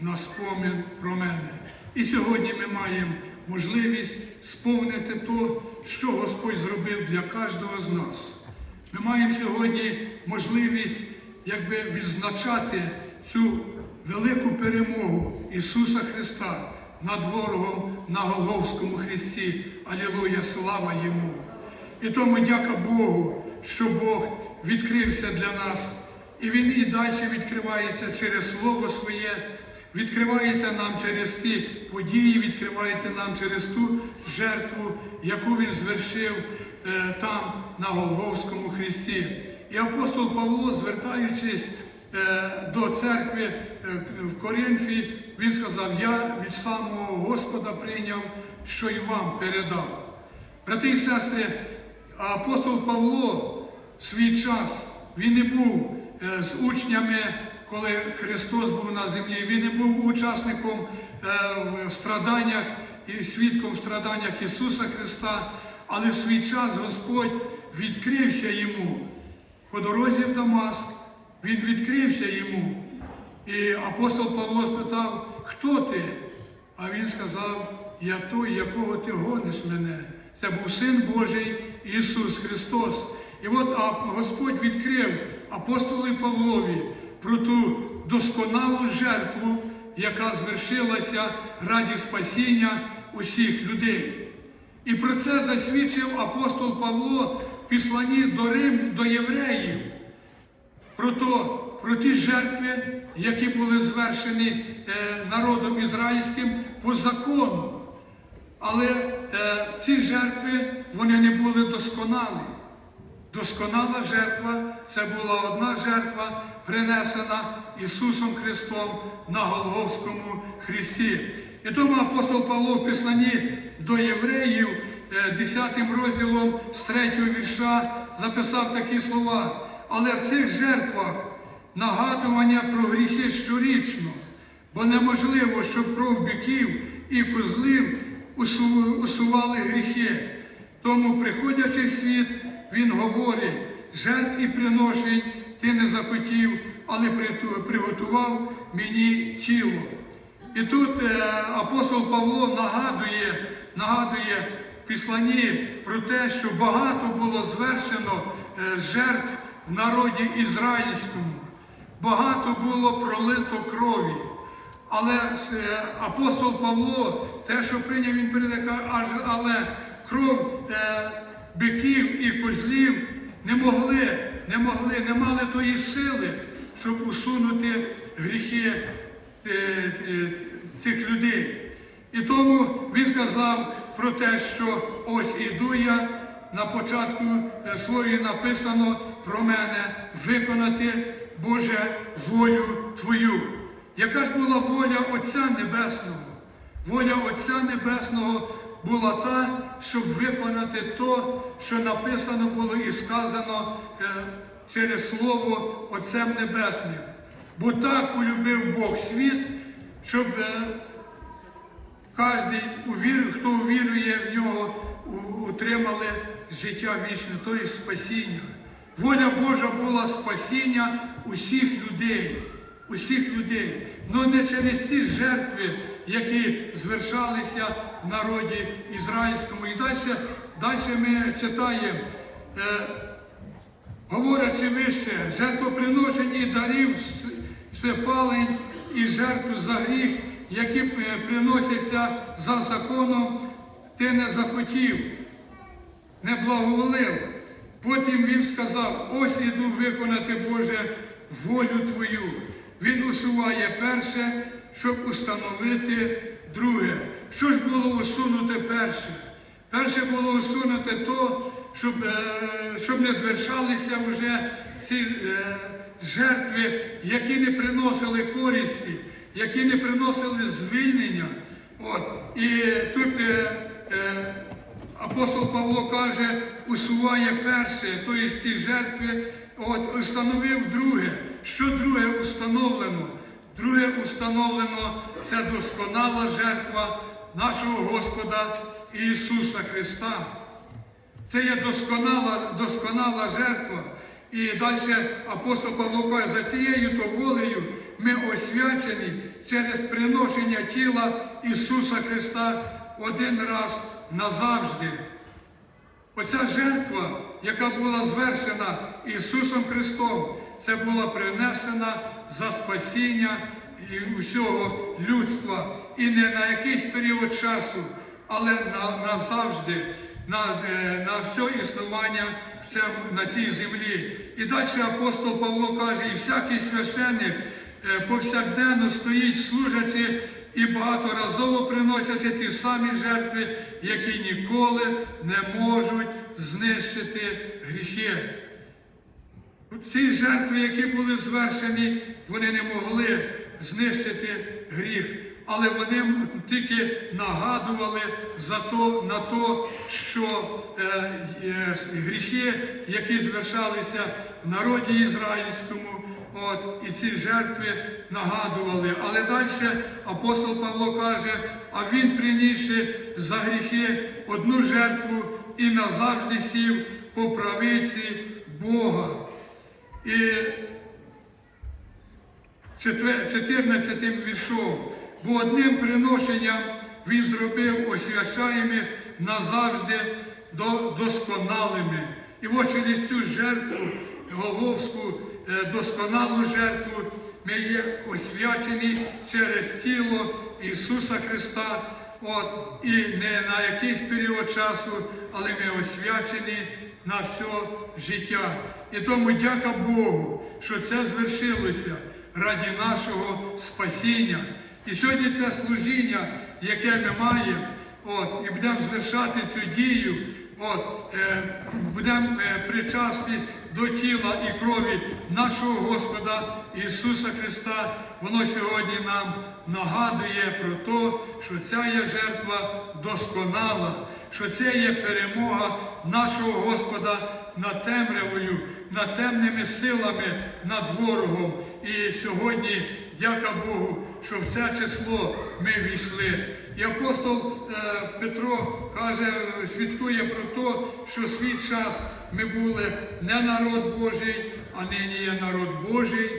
на спомин про мене. І сьогодні ми маємо можливість сповнити то, що Господь зробив для кожного з нас. Ми маємо сьогодні можливість якби відзначати цю велику перемогу Ісуса Христа над ворогом на Голговському Христі. Алілуя, слава Йому! І тому дяка Богу, що Бог відкрився для нас. І Він і далі відкривається через Слово Своє, відкривається нам через ті події, відкривається нам через ту жертву, яку Він звершив е, там, на Голговському Христі. І апостол Павло, звертаючись е, до церкви е, в Коринфі, він сказав: Я від самого Господа прийняв, що й вам передав. Брати і сестри, апостол Павло в свій час, він не був е, з учнями, коли Христос був на землі, він не був учасником е, в страданнях і свідком в страданнях Ісуса Христа, але в свій час Господь відкрився йому по дорозі в Дамаск, він відкрився йому. І апостол Павло спитав, хто ти? А він сказав, я той, якого ти гониш мене. Це був Син Божий Ісус Христос. І от Господь відкрив апостолу Павлові про ту досконалу жертву, яка звершилася раді спасіння усіх людей. І про це засвідчив апостол Павло в післанні до Рим, до євреїв про, то, про ті жертви, які були звершені е, народом ізраїльським по закону. Але е, ці жертви вони не були досконалі. Досконала жертва це була одна жертва, принесена Ісусом Христом на Голговському Христі. І тому апостол Павло в післанні до євреїв, е, 10 розділом з 3 вірша записав такі слова. Але в цих жертвах нагадування про гріхи щорічно, бо неможливо, щоб кров биків і козлів усували гріхи. Тому, приходячи в світ, він говорить, жертв і приношень ти не захотів, але приготував мені тіло. І тут е, апостол Павло нагадує, нагадує в післанні про те, що багато було звершено е, жертв в народі ізраїльському, багато було пролито крові. Але е, апостол Павло, те, що прийняв, він передає, але кров биків і козлів не могли, не могли, не мали тої сили, щоб усунути гріхи е, е, цих людей. І тому він сказав про те, що ось іду я на початку е, своєї написано про мене виконати Боже волю Твою. Яка ж була воля Отця Небесного? Воля Отця Небесного була та, щоб виконати то, що написано було і сказано е, через Слово Отцем Небесним. Бо так полюбив Бог світ, щоб е, увір- хто увірує в нього, утримали життя вічне, то є спасіння. Воля Божа була спасіння усіх людей, усіх людей. але не через ці жертви, які звершалися народі ізраїльському. І далі, далі ми читаємо. Е, Говорячи вище, жертвоприношень і дарів всепалень і жертв за гріх, які приносяться за законом, ти не захотів, не благоволив. Потім він сказав: ось іду виконати Боже волю Твою. Він усуває перше, щоб установити друге. Що ж було усунути перше? Перше було усунути то, щоб, е, щоб не звершалися вже ці е, жертви, які не приносили користі, які не приносили звільнення. От. І тут е, е, апостол Павло каже, усуває перше, тобто ті жертви, от, установив друге. Що друге установлено? Друге установлено це досконала жертва нашого Господа Ісуса Христа. Це є досконала, досконала жертва. І далі апостол Павло каже, за цією то волею ми освячені через приношення тіла Ісуса Христа один раз назавжди. Оця жертва, яка була звершена Ісусом Христом, це була принесена за спасіння і усього людства. І не на якийсь період часу, але на, назавжди, на, е, на все існування на цій землі. І далі апостол Павло каже, і всякий священник е, повсякденно стоїть, служачи і багаторазово приносячи ті самі жертви, які ніколи не можуть знищити гріхи. Ці жертви, які були звершені, вони не могли знищити гріх, але вони тільки нагадували за то, на то, що е, е, гріхи, які звершалися в народі ізраїльському, от, і ці жертви нагадували. Але далі апостол Павло каже, а він принісши за гріхи одну жертву і назавжди сів по правиці Бога. І 14 віршом, бо одним приношенням він зробив освячаємих назавжди до досконалими. І ось через цю жертву, Голговську е, досконалу жертву, ми є освячені через тіло Ісуса Христа. От, і не на якийсь період часу, але ми освячені на все життя. І тому дяка Богу, що це звершилося раді нашого спасіння. І сьогодні це служіння, яке ми маємо, от, і будемо звершати цю дію, от, е, будемо е, причасні до тіла і крові нашого Господа Ісуса Христа. Воно сьогодні нам нагадує про те, що ця є жертва досконала, що це є перемога нашого Господа над темрявою, над темними силами, над ворогом. І сьогодні, дяка Богу, що в це число ми війшли. І апостол е, Петро каже, свідкує про те, що свій час ми були не народ Божий, а нині є народ Божий.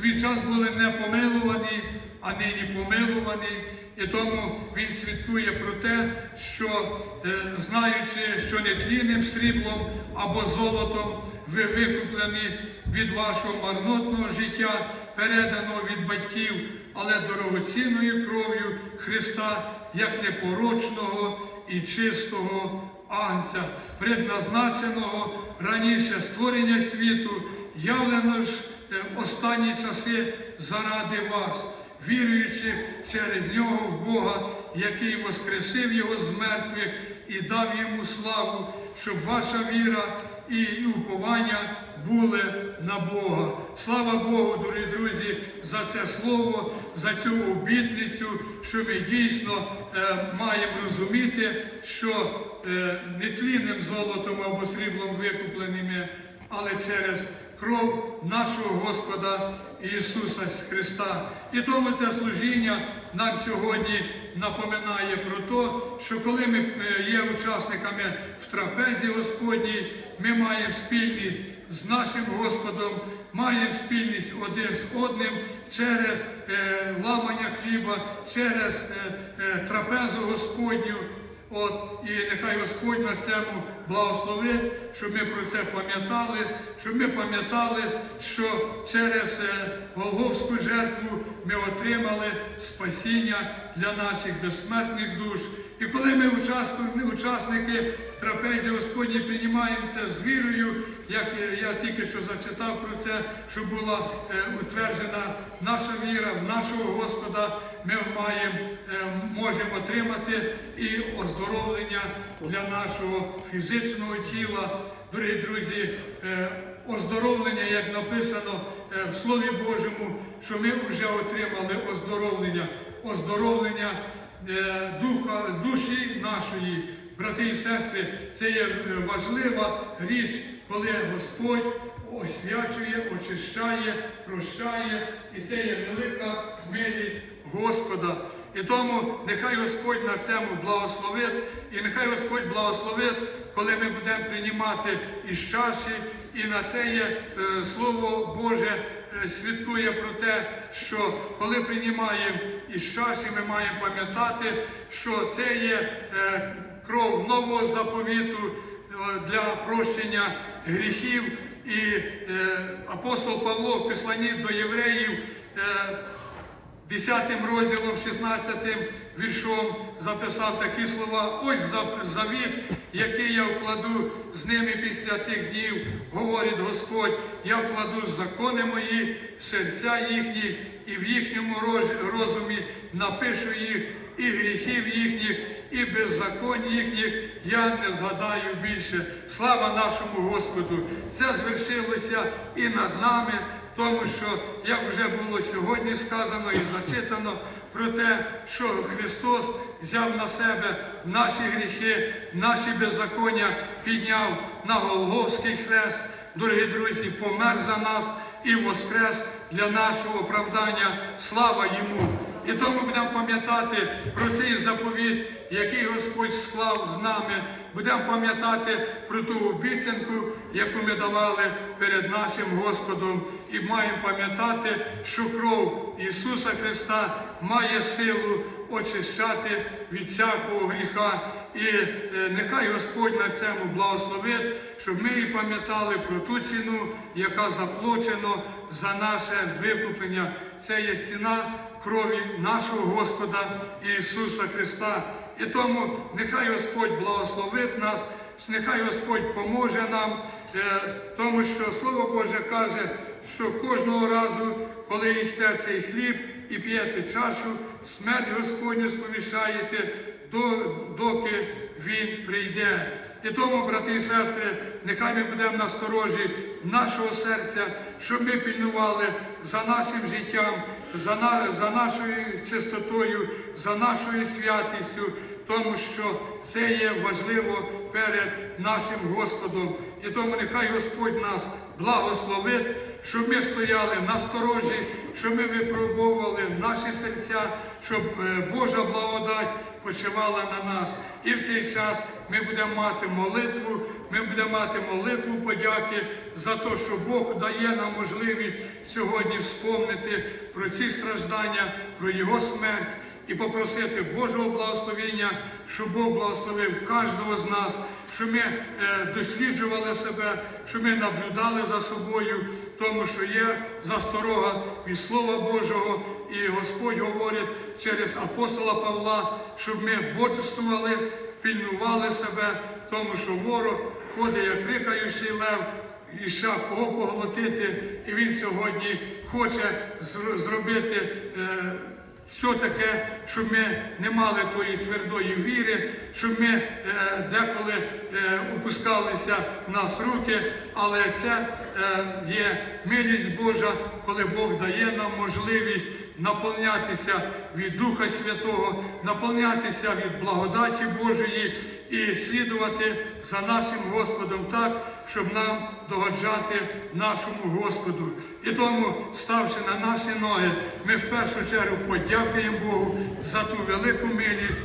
Свій час були не помилувані, а нині помилувані. І тому він свідкує про те, що е, знаючи, що нетлінним сріблом або золотом ви викуплені від вашого марнотного життя, переданого від батьків, але дорогоцінною кров'ю Христа, як непорочного і чистого Агнця, предназначеного раніше створення світу, явлено ж е, останні часи заради вас віруючи через нього в Бога, який воскресив його з мертвих і дав йому славу, щоб ваша віра і уповання були на Бога. Слава Богу, дорогі друзі, за це слово, за цю обітницю, що ми дійсно е, маємо розуміти, що е, нетлінним золотом або сріблом викупленими, але через кров нашого Господа Ісуса Христа. І тому це служіння нам сьогодні напоминає про те, що коли ми е, є учасниками в трапезі Господній, ми маємо спільність з нашим Господом, маємо спільність один з одним через е, ламання хліба, через е, е, трапезу Господню. От, і нехай Господь на цьому благословить, щоб ми про це пам'ятали, щоб ми пам'ятали, що через е, Голговську жертву ми отримали спасіння для наших безсмертних душ. І коли ми учасники, учасники трапезі Господній приймаємо це з вірою, як я тільки що зачитав про це, що була е, утверджена наша віра в нашого Господа, ми маємо, е, можемо отримати і оздоровлення для нашого фізичного тіла. Дорогі друзі, е, оздоровлення, як написано в Слові Божому, що ми вже отримали оздоровлення, оздоровлення духа, душі нашої. Брати і сестри, це є е, важлива річ, коли Господь освячує, очищає, прощає, і це є велика милість Господа. І тому нехай Господь на цьому благословить, і нехай Господь благословить, коли ми будемо приймати із часі, і на це є е, Слово Боже, е, свідкує про те, що коли приймаємо із часі, ми маємо пам'ятати, що це є кров нового заповіту е, для прощення гріхів. І е, апостол Павло в посланні до євреїв. е, 10 розділом, 16 віршом записав такі слова. Ось за- завіт, який я вкладу з ними після тих днів, говорить Господь, я вкладу закони мої серця їхні, і в їхньому розумі напишу їх, і гріхів їхніх, і беззаконь їхніх я не згадаю більше. Слава нашому Господу! Це звершилося і над нами. Тому що, як вже було сьогодні сказано і зачитано, про те, що Христос взяв на себе наші гріхи, наші беззаконня, підняв на Голговський хрест, дорогі друзі, помер за нас і воскрес для нашого оправдання. Слава йому! І тому будемо пам'ятати про цей заповіт, який Господь склав з нами. Будемо пам'ятати про ту обіцянку, яку ми давали перед нашим Господом, і маємо пам'ятати, що кров Ісуса Христа має силу очищати від всякого гріха. І е, нехай Господь на цьому благословить, щоб ми і пам'ятали про ту ціну, яка заплачено за наше викуплення. Це є ціна крові нашого Господа Ісуса Христа. І тому нехай Господь благословить нас, нехай Господь поможе нам, е, тому що Слово Боже каже, що кожного разу, коли їсте цей хліб і п'єте чашу, смерть Господню сповіщаєте, доки Він прийде. І тому, брати і сестри, нехай ми будемо насторожі нашого серця, щоб ми пільнували за нашим життям, за, на, за нашою чистотою, за нашою святістю, тому що це є важливо перед нашим Господом. І тому нехай Господь нас благословить, щоб ми стояли насторожі, щоб ми випробовували наші серця, щоб е, Божа благодать почивала на нас. І в цей час ми будемо мати молитву, ми будемо мати молитву подяки за те, що Бог дає нам можливість сьогодні вспомнити про ці страждання, про Його смерть і попросити Божого благословення, щоб Бог благословив кожного з нас, щоб ми е, досліджували себе, щоб ми наблюдали за собою, тому що є засторога від Слова Божого, і Господь говорить через апостола Павла, щоб ми бодрствували, пільнували себе, тому що ворог ходить як крикаючий лев. І ще кого поглотити, і він сьогодні хоче зробити е, все таке, щоб ми не мали тої твердої віри, щоб ми е, деколи е, опускалися в нас руки, але це е, є милість Божа, коли Бог дає нам можливість наповнятися від Духа Святого, наповнятися від благодаті Божої і слідувати за нашим Господом так, щоб нам догоджати нашому Господу. І тому, ставши на наші ноги, ми в першу чергу подякуємо Богу за ту велику милість,